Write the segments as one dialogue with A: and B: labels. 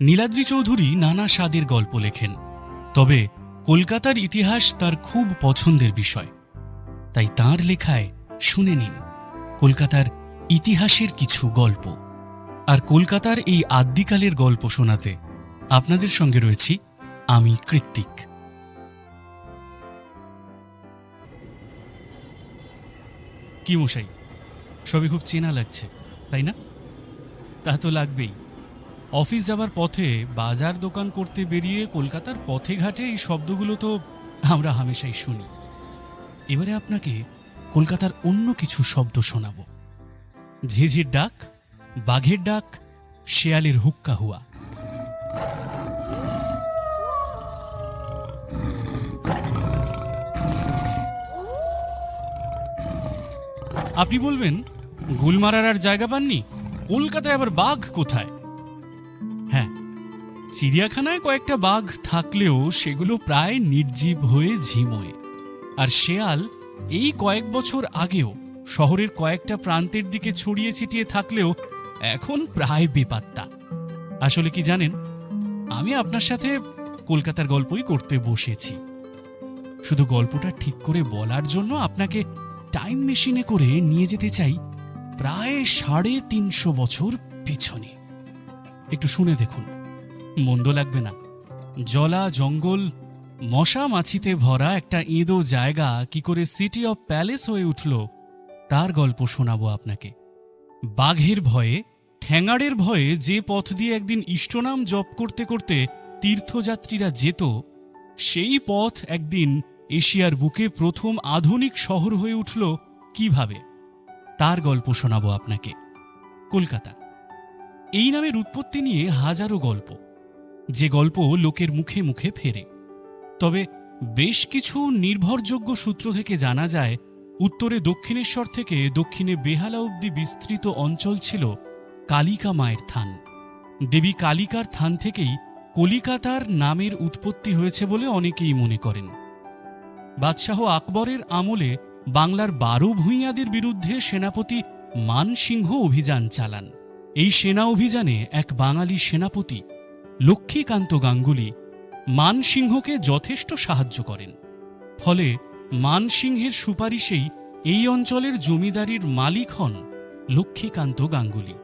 A: নীলাদ্রি চৌধুরী নানা স্বাদের গল্প লেখেন। তবে কলকাতার ইতিহাস তার খুব পছন্দের বিষয়। তাই তার লেখায় শুনে নিন কলকাতার ইতিহাসের কিছু গল্প। আর কলকাতার এই আদ্যিকালের গল্প শোনাতে আপনাদের সঙ্গে রয়েছি আমি কৃত্তিক। কি মশাই সবই খুব চেনা লাগছে, তাই না? তা তো লাগবেই। অফিস যাবার পথে বাজার দোকান করতে বেরিয়ে কলকাতার পথে ঘাটে এই শব্দগুলো তো আমরা হামেশাই শুনি। এবারে আপনাকে কলকাতার অন্য কিছু শব্দ শোনাব। ঝিঝির ডাক, বাঘের ডাক, শেয়ালের হুক্কা হুয়া। আপনি বলবেন, গুলমারার আর জায়গা পাননি? কলকাতায় আবার বাঘ কোথায়? চিড়িয়াখানায় কয়েকটা বাঘ থাকলেও সেগুলো প্রায় নির্জীব হয়ে ঝিমোয়। আর শেয়াল এই কয়েক বছর আগেও শহরের কয়েকটা প্রান্তের দিকে ছড়িয়ে ছিটিয়ে থাকলেও এখন প্রায় বেপাত্তা। আসলে কি জানেন, আমি আপনার সাথে কলকাতার গল্পই করতে বসেছি। শুধু গল্পটা ঠিক করে বলার জন্য আপনাকে টাইম মেশিনে করে নিয়ে যেতে চাই প্রায় সাড়ে তিনশো বছর পেছনে। একটু শুনে দেখুন। মন্দ লাগবে না। জলা, জঙ্গল, মশা মাছিতে ভরা একটা এঁদো জায়গা কি করে সিটি অফ প্যালেস হয়ে উঠল, তার গল্প শোনাবো আপনাকে। বাঘের ভয়ে, ঠ্যাঙাড়ের ভয়ে যে পথ দিয়ে একদিন ইষ্টনাম জপ করতে করতে তীর্থযাত্রীরা যেত, সেই পথ একদিন এশিয়ার বুকে প্রথম আধুনিক শহর হয়ে উঠল কীভাবে, তার গল্প শোনাবো আপনাকে। কলকাতা। এই নামের উৎপত্তি নিয়ে হাজারো গল্প। যে গল্প লোকের মুখে মুখে ফেরে। তবে বেশ কিছু নির্ভরযোগ্য সূত্র থেকে জানা যায়, উত্তরে দক্ষিণেশ্বর থেকে দক্ষিণে বেহালা অবধি বিস্তৃত অঞ্চল ছিল কালিকা মায়ের থান। দেবী কালিকার থান থেকেই কলিকাতার নামের উৎপত্তি হয়েছে বলে অনেকেই মনে করেন। বাদশাহ আকবরের আমলে বাংলার বারো ভূঁইয়াদের বিরুদ্ধে সেনাপতি মানসিংহ অভিযান চালান। এই সেনা অভিযানে এক বাঙালি সেনাপতি লক্ষ্মীকান্ত গাঙ্গুলি মানসিংহকে যথেষ্ট সাহায্য করেন। ফলে মানসিংহের সুপারিশেই এই অঞ্চলের জমিদারির মালিক হন লক্ষ্মীকান্ত গাঙ্গুলি।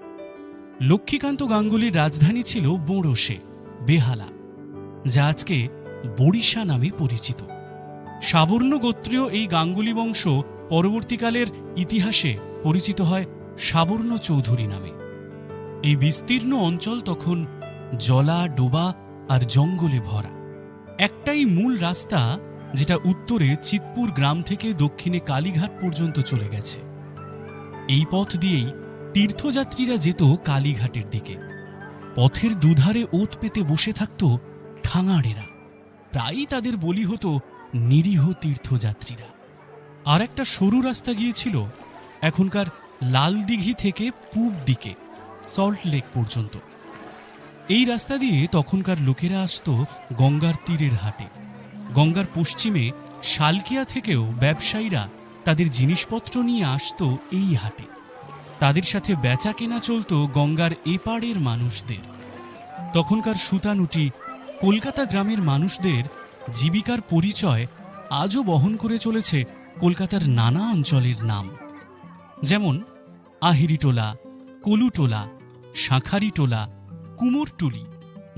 A: লক্ষ্মীকান্ত গাঙ্গুলির রাজধানী ছিল বোঁড়সে, বেহালা, যা আজকে বড়িশা নামে পরিচিত। সাবর্ণ গোত্রীয় এই গাঙ্গুলি বংশ পরবর্তীকালের ইতিহাসে পরিচিত হয় সাবর্ণ চৌধুরী নামে। এই বিস্তীর্ণ অঞ্চল তখন জলা, ডোবা আর জঙ্গলে ভরা। একটাই মূল রাস্তা যেটা উত্তরে চিতপুর গ্রাম থেকে দক্ষিণে কালীঘাট পর্যন্ত চলে গেছে। এই পথ দিয়েই তীর্থযাত্রীরা যেত কালীঘাটের দিকে। পথের দুধারে ওত পেতে বসে থাকত ঠাঙাড়েরা। প্রায়ই তাদের বলি হতো নিরীহ তীর্থযাত্রীরা। আর একটা সরু রাস্তা গিয়েছিল এখনকার লালদিঘি থেকে পূব দিকে, সল্ট লেক পর্যন্ত। এই রাস্তা দিয়ে তখনকার লোকেরা আসত গঙ্গার তীরের হাটে। গঙ্গার পশ্চিমে শালকিয়া থেকেও ব্যবসায়ীরা তাদের জিনিসপত্র নিয়ে আসত এই হাটে। তাদের সাথে বেচা কেনা চলত গঙ্গার এপাড়ের মানুষদের। তখনকার সুতানুটি কলকাতা গ্রামের মানুষদের জীবিকার পরিচয় আজও বহন করে চলেছে কলকাতার নানা অঞ্চলের নাম। যেমন আহিরিটোলা কলুটোলা শাঁখারিটোলা কুমোরটুলি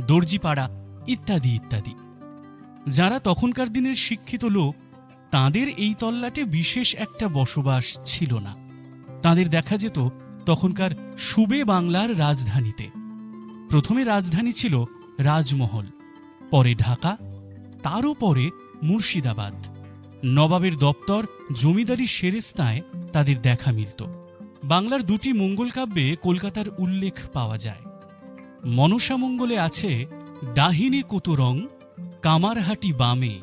A: দর্জিপাড়া ইত্যাদি ইত্যাদি। যারা তখনকার দিনের শিক্ষিত লোক, তাদের এই তল্লাটে বিশেষ একটা বসবাস ছিল না। তাদের দেখা যেত তখনকার সুবে বাংলার রাজধানীতে। প্রথমে রাজধানী ছিল রাজমহল, পরে ঢাকা, তারও পরে মুর্শিদাবাদ। নবাবের দপ্তর জমিদারি সেরেস্তায় তাদের দেখা মিলত। বাংলার দুটি মঙ্গল কাব্যে কলকাতার উল্লেখ পাওয়া যায়। মনসামঙ্গলে আছে ডাহিনী কোতরং, কামারহাটি বামে,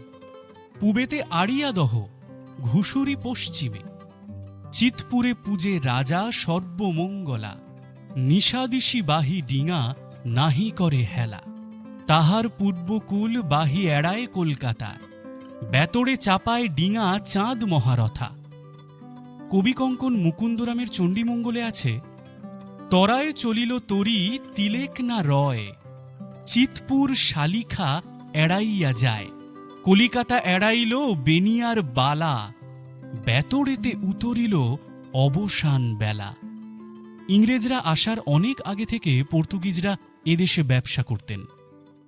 A: পুবেতে আড়িয়াদহ, ঘুষুরি পশ্চিমে, চিতপুরে পূজে রাজা সর্বমঙ্গলা নিষাদিশি বাহি ডিঙা নাহি করে হেলা, তাহার পূর্বকুল বাহি এড়ায় কলকাতায় বেতরে চাপায় ডিঙা চাঁদ মহারথা। কবিকঙ্কন মুকুন্দরামের চণ্ডীমঙ্গলে আছে তরায় চলিল তরি তিলেক না রয়। চিতপুর শালিখা এড়াইয়া যায়। কলিকাতা এড়াইল বেনিয়ার বালা। বেতড়েতে উতরিল অবসান বেলা। ইংরেজরা আসার অনেক আগে থেকে পর্তুগিজরা এদেশে ব্যবসা করতেন।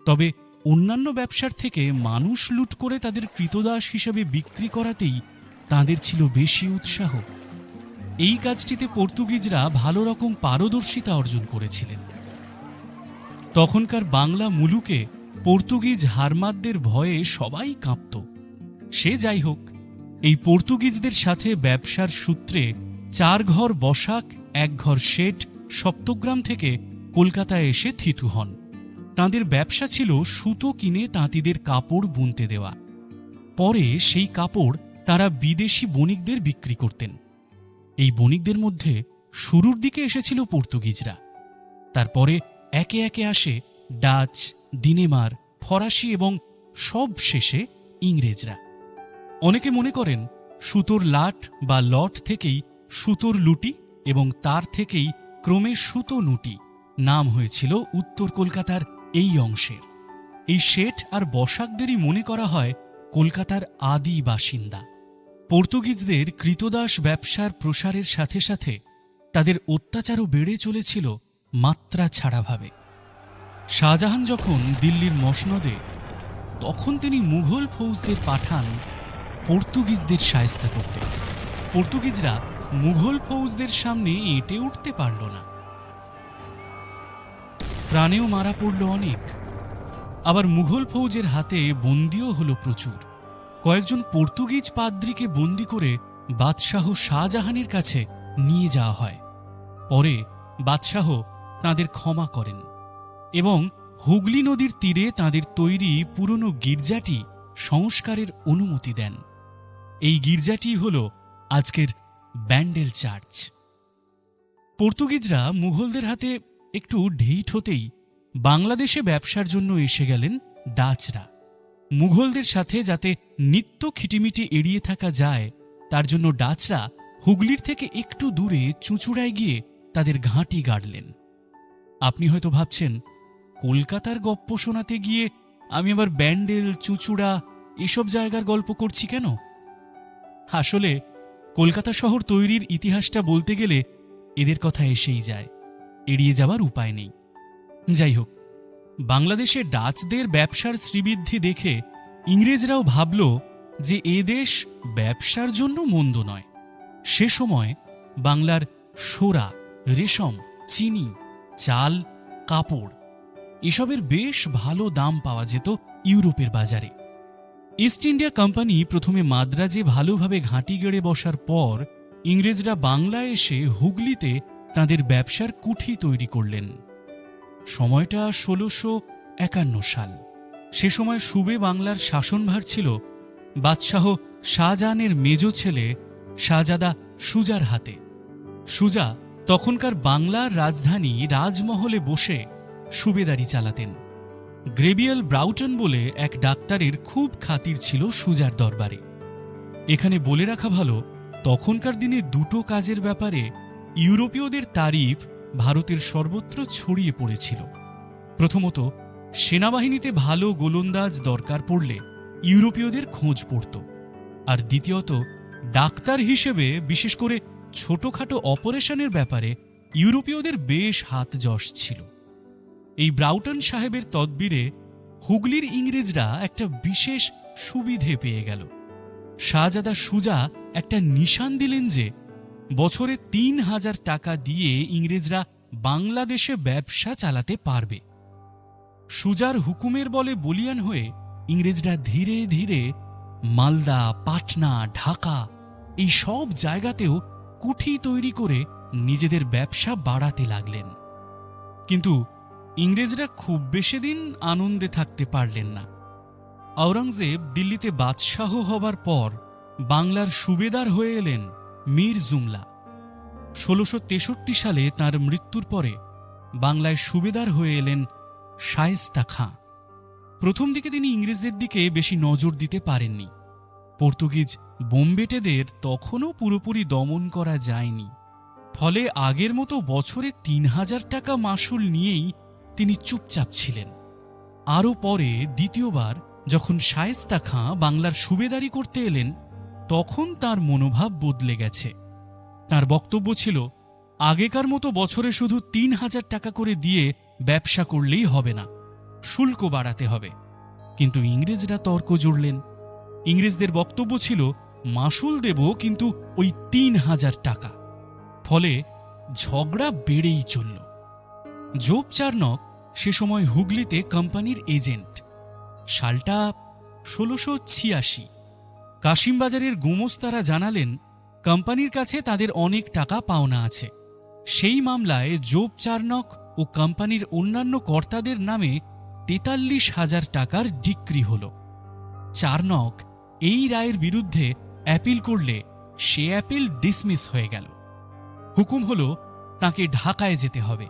A: তবে অন্যান্য ব্যবসার থেকে মানুষ লুট করে তাদের কৃতদাস হিসেবে বিক্রি করাতেই তাদের ছিল বেশি উৎসাহ। এই কাজটিতে পর্তুগিজরা ভালো রকম পারদর্শিতা অর্জন করেছিলেন। তখনকার বাংলা মুলুকে পর্তুগিজ হারমাদদের ভয়ে সবাই কাঁপত। সে যাই হোক, এই পর্তুগিজদের সাথে ব্যবসার সূত্রে চার ঘর বসাক, এক ঘর শেঠ সপ্তগ্রাম থেকে কলকাতায় এসে থিতু হন। তাঁদের ব্যবসা ছিল সুতো কিনে তাঁতিদের কাপড় বুনতে দেওয়া। পরে সেই কাপড় তারা বিদেশি বণিকদের বিক্রি করতেন। এই বণিকদের মধ্যে শুরুর দিকে এসেছিল পর্তুগিজরা। তারপরে একে একে আসে ডাচ, দিনেমার, ফরাসি এবং সব শেষে ইংরেজরা। অনেকে মনে করেন সুতোর লাট বা লট থেকেই সুতোর লুটি এবং তার থেকেই ক্রমে সুতো নুটি নাম হয়েছিল উত্তর কলকাতার এই অংশের। এই শেঠ আর বসাকদেরই মনে করা হয় কলকাতার আদি বাসিন্দা। পর্তুগিজদের কৃতদাস ব্যবসার প্রসারের সাথে সাথে তাদের অত্যাচারও বেড়ে চলেছিল মাত্রা ছাড়াভাবে। শাহজাহান যখন দিল্লির মসনদে, তখন তিনি মুঘল ফৌজদের পাঠান পর্তুগিজদের সায়স্তা করতে। পর্তুগিজরা মুঘল ফৌজদের সামনে এঁটে উঠতে পারল না। প্রাণেও মারা পড়ল অনেক, আবার মুঘল ফৌজের হাতে বন্দিও হলো প্রচুর। কয়েকজন পর্তুগিজ পাদ্রীকে বন্দি করে বাদশাহ শাহজাহানের কাছে নিয়ে যাওয়া হয়। পরে বাদশাহ তাঁদের ক্ষমা করেন এবং হুগলি নদীর তীরে তাঁদের তৈরি পুরনো গির্জাটি সংস্কারের অনুমতি দেন। এই গির্জাটি হল আজকের ব্যান্ডেল চার্চ। পর্তুগিজরা মুঘলদের হাতে একটু ঢিট হতেই বাংলাদেশে ব্যবসার জন্য এসে গেলেন ডাচরা। মুঘলদের সাথে যাতে নিত্য খিটিমিটি এড়িয়ে থাকা যায়, তার জন্য ডাচরা হুগলির থেকে একটু দূরে চুঁচুড়ায় গিয়ে তাদের ঘাঁটি গাড়লেন। আপনি হয়তো ভাবছেন, কলকাতার গপ্প শোনাতে গিয়ে আমি আবার ব্যান্ডেল, চুচুড়া এসব জায়গার গল্প করছি কেন? আসলে কলকাতা শহর তৈরির ইতিহাসটা বলতে গেলে এদের কথা এসেই যায়, এড়িয়ে যাওয়ার উপায় নেই। যাই হোক বাংলাদেশে ডাচদের ব্যবসার শ্রীবৃদ্ধি দেখে ইংরেজরাও ভাবল যে এ দেশ ব্যবসার জন্য মন্দ নয়। সে সময় বাংলার সোরা, রেশম, চিনি, চাল, কাপড় এসবের বেশ ভালো দাম পাওয়া যেত ইউরোপের বাজারে। ইস্ট ইন্ডিয়া কোম্পানি প্রথমে মাদ্রাজে ভালোভাবে ঘাঁটি গেড়ে বসার পর ইংরেজরা বাংলায় এসে হুগলিতে তাদের ব্যবসার কুঠি তৈরি করলেন। সময়টা ষোলোশো একান্ন সাল। সে সময় সুবে বাংলার শাসনভার ছিল বাদশাহ শাহজাহানের মেজ ছেলে শাহজাদা সুজার হাতে। সুজা তখনকার বাংলার রাজধানী রাজমহলে বসে সুবেদারি চালাতেন। গ্রেবিয়াল ব্রাউটন বলে এক ডাক্তারের খুব খাতির ছিল সুজার দরবারে। এখানে বলে রাখা ভালো, তখনকার দিনে দুটো কাজের ব্যাপারে ইউরোপীয়দের তারিফ ভারতের সর্বত্র ছড়িয়ে পড়েছিল। প্রথমত, সেনাবাহিনীতে ভালো গোলন্দাজ দরকার পড়লে ইউরোপীয়দের খোঁজ পড়ত। আর দ্বিতীয়ত, ডাক্তার হিসেবে, বিশেষ করে ছোটখাটো অপারেশনের ব্যাপারে ইউরোপীয়দের বেশ হাত যশ ছিল। এই ব্রাউটন সাহেবের তদবিরে হুগলির ইংরেজরা একটা বিশেষ সুবিধে পেয়ে গেল। শাহজাদা সুজা একটা নিশান দিলেন যে বছরে তিন হাজার টাকা দিয়ে ইংরেজরা বাংলাদেশে ব্যবসা চালাতে পারবে। সুজার হুকুমের বলে বলিয়ান হয়ে ইংরেজরা ধীরে ধীরে মালদা, পাটনা, ঢাকা এই সব জায়গাতেও কুঠি তৈরি করে নিজেদের ব্যবসা বাড়াতে লাগলেন। কিন্তু ইংরেজরা খুব বেশি দিন আনন্দে থাকতে পারলেন না। আওরঙ্গজেব দিল্লিতে বাদশাহ হবার পর বাংলার সুবেদার হয়ে এলেন। মীর জুমলা। ষোলোশো তেষট্টি সালে তার মৃত্যুর পরে বাংলায় সুবেদার হয়ে এলেন শায়েস্তা খাঁ। প্রথম দিকে তিনি ইংরেজদের দিকে বেশি নজর দিতে পারেননি। পর্তুগিজ বোম্বেটেদের তখনও পুরোপুরি দমন করা যায়নি। ফলে আগের মতো বছরে তিন হাজার টাকা মাসুল নিয়েই তিনি চুপচাপ ছিলেন। আরও পরে দ্বিতীয়বার যখন শায়েস্তা খাঁ বাংলার সুবেদারি করতে এলেন তখন তার মনোভাব বদলে গেছে। তার বক্তব্য ছিল, আগেকার মতো বছরে শুধু তিন হাজার টাকা করে দিয়ে ব্যবসা করলেই হবে না, শুল্ক বাড়াতে হবে। কিন্তু ইংরেজরা তর্ক জুড়লেন। ইংরেজদের বক্তব্য ছিল, মাসুল দেব কিন্তু ওই তিন হাজার টাকা। ফলে ঝগড়া বেড়েই চলল। জোব চার্নক সে সময় হুগলিতে কোম্পানির এজেন্ট। সালটা ষোলোশো ছিয়াশি। কাশিমবাজারের গোমস্তারা জানালেন, কোম্পানির কাছে তাদের অনেক টাকা পাওনা আছে। সেই মামলায় জোব চার্নক ও কোম্পানির অন্যান্য কর্তাদের নামে তেতাল্লিশ হাজার টাকার ডিক্রি হল। চার্নক এই রায়ের বিরুদ্ধে অ্যাপিল করলে সে অ্যাপিল ডিসমিস হয়ে গেল। হুকুম হল তাকে ঢাকায় যেতে হবে।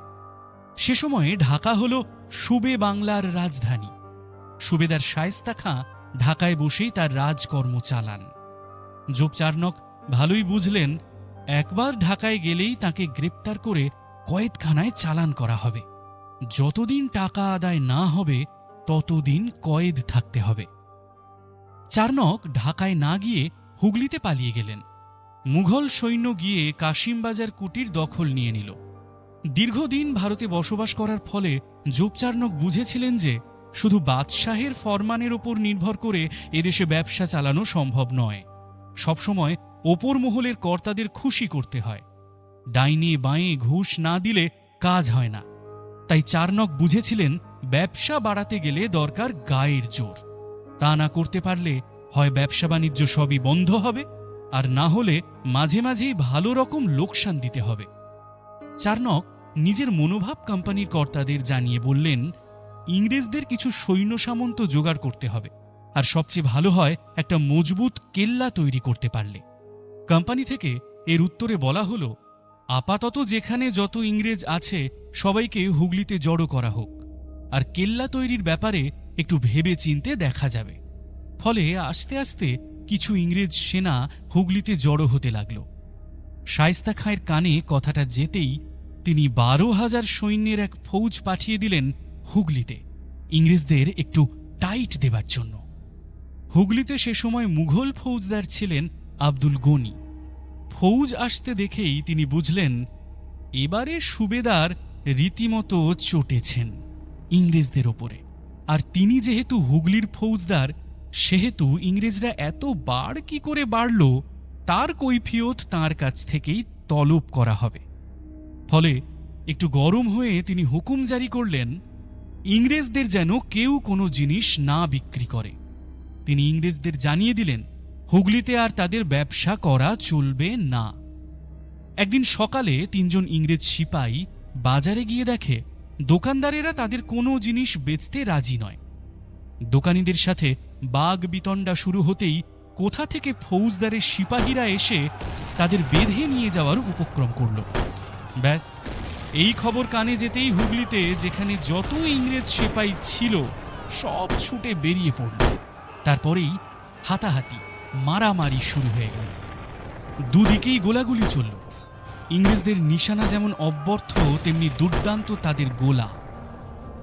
A: সে সময়ে ঢাকা হল সুবে বাংলার রাজধানী। সুবেদার শায়েস্তা খাঁ ঢাকায় বসেই তার রাজকর্ম চালান। জোব চার্নক ভালোই বুঝলেন, একবার ঢাকায় গেলেই তাকে গ্রেপ্তার করে কয়েদখানায় চালান করা হবে। যতদিন টাকা আদায় না হবে, ততদিন কয়েদ থাকতে হবে। চার্নক ঢাকায় না গিয়ে হুগলিতে পালিয়ে গেলেন। মুঘল সৈন্য গিয়ে কাশিমবাজার কুটির দখল নিয়ে নিল। দীর্ঘদিন ভারতে বসবাস করার ফলে জোপচার্নক বুঝেছিলেন যে শুধু বাদশাহের ফরমানের ওপর নির্ভর করে এদেশে ব্যবসা চালানো সম্ভব নয়। সবসময় ওপর মহলের কর্তাদের খুশি করতে হয়। ডাইনে বাঁয়ে ঘুষ না দিলে কাজ হয় না। তাই চার্নক বুঝেছিলেন, ব্যবসা বাড়াতে গেলে দরকার গায়ের জোর। তা না করতে পারলে হয় ব্যবসা বাণিজ্য সবই বন্ধ হবে, আর না হলে মাঝে মাঝেই ভালো রকম লোকসান দিতে হবে। চার্নক নিজের মনোভাব কোম্পানির কর্তাদের জানিয়ে বললেন ইংরেজদের কিছু সৈন্য সামন্ত জোগাড় করতে হবে। আর সবচেয়ে ভালো হয়, একটা মজবুত কেল্লা তৈরি করতে পারলে। কোম্পানি থেকে এর উত্তরে বলা হলো, আপাতত যেখানে যত ইংরেজ আছে, সবাইকে হুগলিতে জড়ো করা হোক। আর কেল্লা তৈরির ব্যাপারে একটু ভেবে চিনতে দেখা যাবে। ফলে আস্তে আস্তে কিছু ইংরেজ সেনা হুগলিতে জড়ো হতে লাগল। শায়স্তা খাঁয়ের কানে কথাটা যেতেই তিনি বারো হাজার সৈন্যের এক ফৌজ পাঠিয়ে দিলেন হুগলিতে, ইংরেজদের একটু টাইট দেবার জন্য। হুগলিতে সে সময় মুঘল ফৌজদার ছিলেন আব্দুল গনি। ফৌজ আসতে দেখেই তিনি বুঝলেন, এবারে সুবেদার রীতিমতো চটেছেন ইংরেজদের ওপরে। আর তিনি যেহেতু হুগলির ফৌজদার, সেহেতু ইংরেজরা এত বাড় কি করে বাড়ল, তার কৈফিয়ত তার কাছ থেকেই তলব করা হবে। ফলে একটু গরম হয়ে তিনি হুকুম জারি করলেন ইংরেজদের যেন কেউ কোনো জিনিস না বিক্রি করে। তিনি ইংরেজদের জানিয়ে দিলেন, হুগলিতে আর তাদের ব্যবসা করা চলবে না। একদিন সকালে তিনজন ইংরেজ সিপাই বাজারে গিয়ে দেখে, দোকানদারেরা তাদের কোনো জিনিস বেচতে রাজি নয়। দোকানিদের সাথে বাঘ বিতণ্ডা শুরু হতেই কোথা থেকে ফৌজদারের সিপাহীরা এসে তাদের বেঁধে নিয়ে যাওয়ার উপক্রম করল। ব্যাস এই খবর কানে যেতেই হুগলিতে যেখানে যত ইংরেজ সিপাই ছিল, সব ছুটে বেরিয়ে পড়ল। তারপরেই হাতাহাতি, মারামারি শুরু হয়ে গেল। দুদিকেই গোলাগুলি চলল। ইংরেজদের নিশানা যেমন অব্যর্থ, তেমনি দুর্দান্ত তাদের গোলা।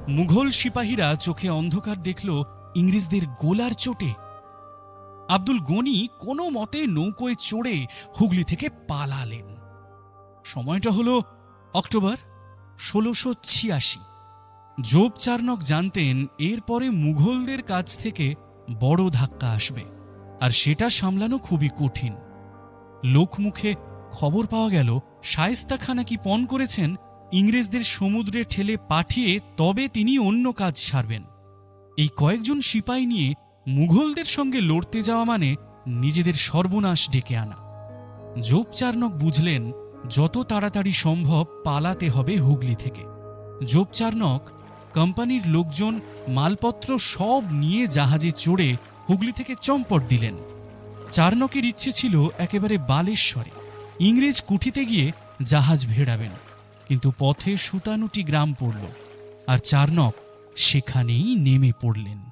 A: মুঘল সিপাহীরা চোখে অন্ধকার দেখল ইংরেজদের গোলার চোটে। আব্দুল গনি কোনো মতে নৌকোয় চড়ে হুগলি থেকে পালালেন। সময়টা হলো অক্টোবর ষোলোশো ছিয়াশি। জোব জানতেন এরপরে মুঘলদের কাছ থেকে বড় ধাক্কা আসবে, আর সেটা সামলানো খুবই কঠিন। লোকমুখে খবর পাওয়া গেল, শায়েস্তা খাঁ নাকি পণ করেছেন, ইংরেজদের সমুদ্রে ঠেলে পাঠিয়ে তবে তিনি অন্য কাজ সারবেন। এই কয়েকজন সিপাই নিয়ে মুঘলদের সঙ্গে লড়তে যাওয়া মানে নিজেদের সর্বনাশ ডেকে আনা। জোপচার্নক বুঝলেন যত তাড়াতাড়ি সম্ভব পালাতে হবে হুগলি থেকে। জোপচার্নক কোম্পানির লোকজন মালপত্র সব নিয়ে জাহাজে চড়ে হুগলি থেকে চম্পট দিলেন। চার্নকের ইচ্ছে ছিল একেবারে বালেশ্বরে, ইংরেজ কুঠিতে গিয়ে জাহাজ ভেড়াবেন, কিন্তু পথে সুতানুটি গ্রাম পড়ল, আর চার্নক সেখানেই নেমে পড়লেন।